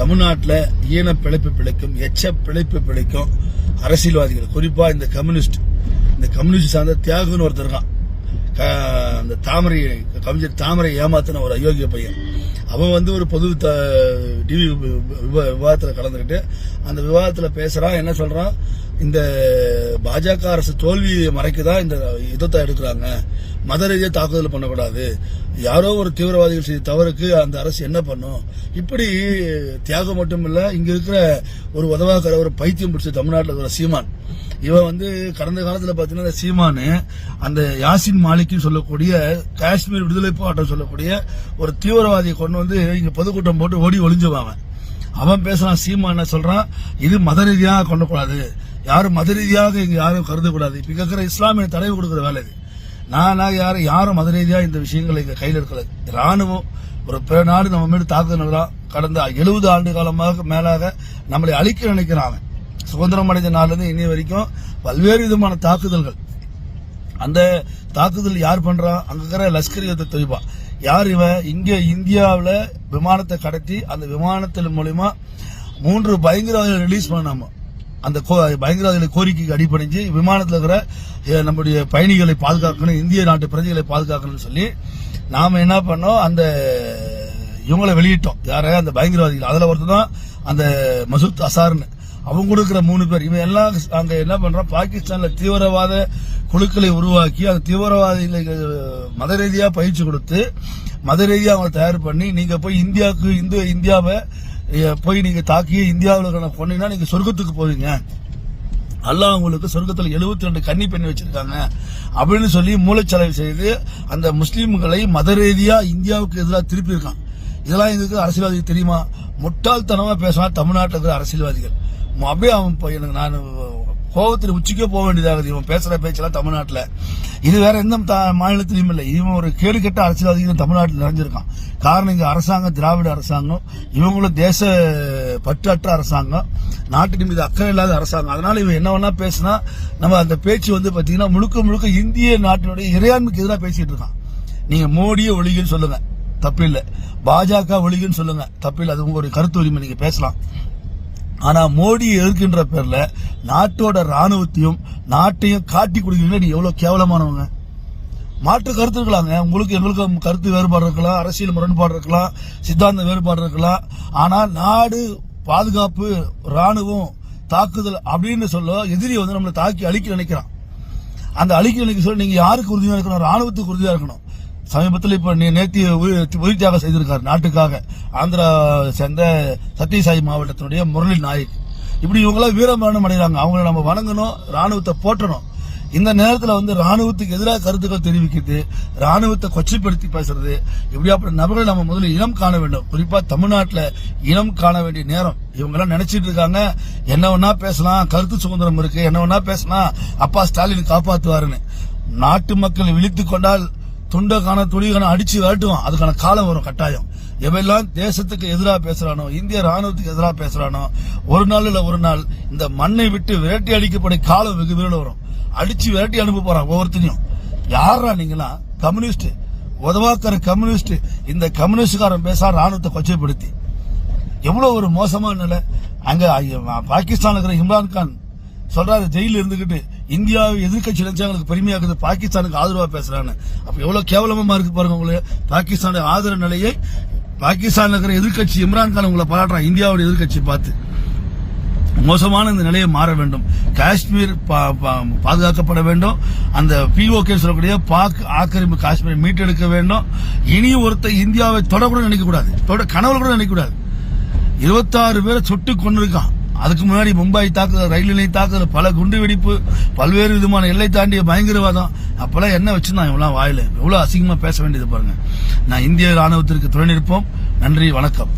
தமிழ்நாட்டில் ஈன பிழைப்பு பிழைக்கும் எச்ச பிழைப்பு பிழைக்கும் அரசியல்வாதிகள். குறிப்பா இந்த கம்யூனிஸ்ட். இந்த கம்யூனிஸ்ட் சார்ந்த தியாகுன்னு ஒருத்தர் இருக்கான். அந்த தாமரை கவிஞர் தாமரை ஏமாத்தின ஒரு அயோக்கிய பையன். அவன் வந்து ஒரு பொது த- டிவி விவாதத்தில் கலந்துக்கிட்டு அந்த விவாதத்தில் பேசுறான் என்ன சொல்றான்? இந்த பாஜக அரசு தோல்வியை மறைக்கதான் இந்த யுத்தத்தை எடுக்கிறாங்க? மத ரீதியாக தாக்குதல் பண்ணக்கூடாது. யாரோ ஒரு தீவிரவாதிகள் செய்த தவறுக்கு அந்த அரசு என்ன பண்ணும்? இப்படி தியாகம் மட்டும் இல்ல இங்க இருக்கிற ஒரு உதவாக்கிற ஒரு பைத்தியம் பிடிச்ச தமிழ்நாட்டில் இருக்கிற சீமான். இவன் வந்து கடந்த காலத்துல பாத்தீங்கன்னா அந்த சீமானு அந்த யாசின் மாலிக்னு சொல்லக்கூடிய காஷ்மீர் விடுதலை போராட்டம் சொல்லக்கூடிய ஒரு தீவிரவாதியை கொண்டு வந்து இங்க பொதுக்கூட்டம் போட்டு ஓடி ஒளிஞ்சுவாங்க அவன். பேசுறான் சீமான் என்ன சொல்றான்? இது மத ரீதியாக கொண்டக்கூடாது யாரும் மத ரீதியாக இங்க யாரும் கருதக்கூடாது இப்ப இருக்கிற இஸ்லாமிய தடவை கொடுக்கிற வேலை இது. நான் யாரும் யாரும் மத ரீதியாக இந்த விஷயங்களை இங்க கையில் இருக்கல ராணுவம் ஒரு பிற நாடு நம்ம மீது தாக்குதல் கடந்த எழுபது ஆண்டு காலமாக மேலாக நம்மளை அழிக்க நினைக்கிறாங்க சுதந்திரம் அடைந்த நாள்ல இருந்து இன்னி வரைக்கும் பல்வேறு விதமான தாக்குதல்கள். அந்த தாக்குதல் யார் பண்ணுறா அங்க இருக்கிற லஷ்கர் யுத்த தொய்பா. யார் இவன் இங்க இந்தியாவில் விமானத்தை கடத்தி அந்த விமானத்தின் மூலியமா மூன்று பயங்கரவாதிகள் ரிலீஸ் பண்ணாம அந்த கோ- பயங்கரவாதிகளை கோரிக்கைக்கு அடிப்படைஞ்சு விமானத்தில் இருக்கிற நம்முடைய பயணிகளை பாதுகாக்கணும் இந்திய நாட்டு பிரஜைகளை பாதுகாக்கணும்னு சொல்லி நாம என்ன பண்ணோம் அந்த இவங்களை வெளியிட்டோம். யார? அந்த பயங்கரவாதிகள். அதில் ஒருத்தர் தான் அந்த மசூத் அசார்னு. அவங்க கொடுக்குற மூணு பேர். இவன் எல்லாம் அங்கே என்ன பண்ணுறான் பாகிஸ்தான்ல தீவிரவாத குழுக்களை உருவாக்கி அந்த தீவிரவாதிகளுக்கு மத ரீதியாக பயிற்சி கொடுத்து மத ரீதியாக அவங்க தயார் பண்ணி நீங்க போய் இந்தியாவுக்கு இந்து இந்தியாவை போய் நீங்க தாக்கி இந்தியாவில் பொண்ணுன்னா நீங்க சொர்க்கத்துக்கு போவீங்க. அல்லாஹ் உங்களுக்கு சொர்க்கத்தில் 72 ரெண்டு கன்னி பெண் வச்சிருக்காங்க. அப்படின்னு சொல்லி மூளைச்சலவை செய்து அந்த முஸ்லீம்களை மத ரீதியா இந்தியாவுக்கு எதிராக திருப்பி இருக்கான் இதெல்லாம் இதுக்கு அரசியல்வாதிகள் தெரியுமா? முட்டாள்தனமா பேசுவான் தமிழ்நாட்டில் இருக்கிற அரசியல்வாதிகள். அப்படியே அவன் இப்ப எனக்கு நான் கோபத்தில் உச்சிக்கே போக வேண்டியதாகுது. இவன் பேசுற பேச்செல்லாம் தமிழ்நாட்டில். இது வேற எந்த மாநிலத்திலையும் இல்லை. இவன் ஒரு கேடு கெட்ட அரசியல்வாதிகள் தமிழ்நாட்டில் நிறைஞ்சிருக்கான். காரணம் இங்க அரசாங்கம் திராவிட அரசாங்கம் இவங்களும் தேச பற்றற்ற அரசாங்கம் நாட்டின் மீது அக்கறை இல்லாத அரசாங்கம். அதனால இவன் என்ன வேணா பேசினா நம்ம அந்த பேச்சு வந்து பாத்தீங்கன்னா முழுக்க முழுக்க இந்திய நாட்டினுடைய இறையாண்மைக்கு எதிராக பேசிட்டு இருக்கான். நீங்க மோடியை ஒழிகன்னு சொல்லுங்க. தப்பில்லை. பாஜக ஒழிகன்னு சொல்லுங்க. தப்பில்லை. அது உங்களுடைய கருத்து உரிமை. நீங்க பேசலாம். ஆனா மோடியை எதிர்க்கின்ற பேர்ல நாட்டோட ராணுவத்தையும் நாட்டையும் காட்டி கொடுக்கறீங்க நீ எவ்வளவு கேவலமானவங்க. மாற்று கருத்து இருக்கலாங்க. உங்களுக்கு எங்களுக்கு கருத்து வேறுபாடு இருக்கலாம் அரசியல் முரண்பாடு இருக்கலாம் சித்தாந்த வேறுபாடு இருக்கலாம். ஆனா நாடு பாதுகாப்பு ராணுவம் தாக்குதல் அப்படின்னு சொல்ல எதிரி வந்து நம்மளை தாக்கி அழிக்க நினைக்கிறான். அந்த அழிக்க நினைக்க சொல்ல நீங்க யாருக்கு உறுதியா இருக்கணும்? ராணுவத்துக்கு உறுதியா இருக்கணும். சமீபத்தில் இப்ப நீ நேற்று உயிர் உயிர் தியாகம் செய்திருக்காரு நாட்டுக்காக. ஆந்திரா சேர்ந்த சத்தியசாயி மாவட்டத்தினுடைய முரளி நாயக் இப்படி இவங்களாம் வீரமரணம் அடைகிறாங்க. அவங்கள நம்ம வணங்கணும் ராணுவத்தை போற்றணும். இந்த நேரத்துல வந்து ராணுவத்துக்கு எதிராக கருத்துக்கள் தெரிவிக்கிறது ராணுவத்தை கொச்சைப்படுத்தி பேசுறது இப்படியாப்பட்ட நபர்கள் நம்ம முதல்ல இனம் காண வேண்டும். குறிப்பா தமிழ்நாட்டுல இனம் காண வேண்டிய நேரம். இவங்க எல்லாம் நினைச்சிட்டு இருக்காங்க. என்ன வேணா பேசலாம் கருத்து சுதந்திரம் இருக்கு. என்ன வேணா பேசலாம் அப்பா ஸ்டாலின் காப்பாத்துவாருன்னு. நாட்டு மக்கள் விழித்து கொண்டால் துண்டை காண துணி அடிச்சு விரட்டுவான். அதுக்கான காலம் வரும் கட்டாயம். எவெல்லாம் தேசத்துக்கு எதிராக பேசுறானோ இந்திய ராணுவத்துக்கு எதிராக பேசுறானோ ஒரு நாள் இல்ல ஒரு நாள் இந்த மண்ணை விட்டு விரட்டி அடிக்கப்படும் காலம் வெகு விரைவில் வரும். அடிச்சு விரட்டி அனுப்ப போறான் ஒவ்வொருத்தனையும். யாரா நீங்களா? கம்யூனிஸ்ட் உதவாக்கிற கம்யூனிஸ்ட் இந்த கம்யூனிஸ்டுக்காரன் பேச ராணுவத்தை கொச்சைப்படுத்தி. எவ்வளவு ஒரு மோசமான நிலை. அங்க பாகிஸ்தான் இருக்கிற இம்ரான் கான் சொல்றாரு ஜெயில இருந்துகிட்டு. இந்தியாவை எதிர்க்கட்சி நினைச்சவங்களுக்கு பெருமையாக்குது பாகிஸ்தானுக்கு ஆதரவா பேசுறான்னு. அப்ப எவ்வளவு கேவலமா இருக்கு பாருங்க உங்களுக்கு பாகிஸ்தானுடைய ஆதரவு நிலையை பாகிஸ்தான் இருக்கிற எதிர்க்கட்சி இம்ரான் கான் உங்களை பாராட்டுறான் இந்தியாவுடைய எதிர்க்கட்சி பார்த்து. மோசமான இந்த நிலையை மாற வேண்டும். காஷ்மீர் பா- பா- பாதுகாக்கப்பட வேண்டும். அந்த பிஓகே சொல்லக்கூடிய பாக் ஆக்கிரமிப்பு காஷ்மீரை மீட்டெடுக்க வேண்டும். இனி ஒருத்தர் இந்தியாவை தொட நினைக்கக்கூடாது நினைக்க கூடாது தொட கனவுல கூட நினைக்க கூடாது இருபத்தாறு பேரை சுட்டு கொண்டிருக்கான் அதுக்கு முன்னாடி மும்பை தாக்குதல் ரயில் நிலைய தாக்குதல் பல குண்டு வெடிப்பு பல்வேறு விதமான எல்லை தாண்டிய பயங்கரவாதம். அப்பெல்லாம் என்ன வச்சிருந்தான் இவ்வளோ வாயில? எவ்வளவு அசிங்கமா பேச வேண்டியது பாருங்க. நான் இந்திய ராணுவத்திற்கு துணை நிற்போம். நன்றி வணக்கம்.